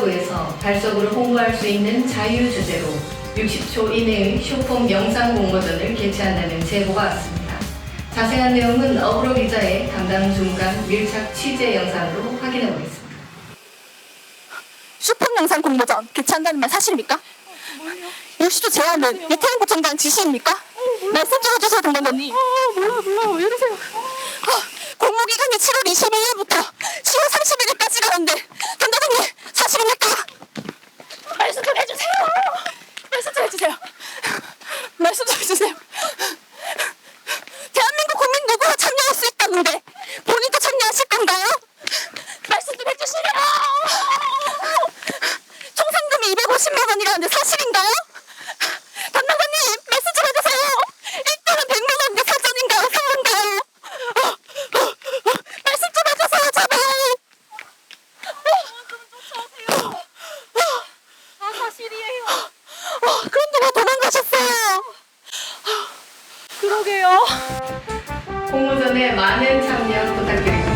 클러브에서 달석으로 홍보할 수 있는 자유 주제로 60초 이내의 쇼폼 영상 공모전을 개최한다는 제보가 왔습니다. 자세한 내용은 어그로 기자의 담당 중간 밀착 취재 영상으로 확인해 보겠습니다. 슈퍼 영상 공모전 개최한다는 말 사실입니까? 60초 제한은 이태원 구청장 지시입니까? 말씀 좀 해주세요, 담당관님. 아, 몰라, 몰라. 왜 이러세요? 공모 기간이 7월 22일부터 10월 31일까지 가는데 담당관님 사실입니까? 말씀 좀 해주세요. 말씀 좀 해주세요. 말씀 좀 해주세요. 대한민국 국민 누구나 참여할 수 있다는데 본인도 참여하실 건가요? 말씀 좀 해주시래요. 총 상금이 250만 원이라는데 사실인가요? 담당관님 말씀 좀 해주세요. 1등은 100만 원인데 사전인가요? 어, 말씀 좀 해주세요 제발. 아 사실이에요. 어, 그런데 왜 도망가셨어요? 그러게요. 공모전에 많은 참여 부탁드립니다.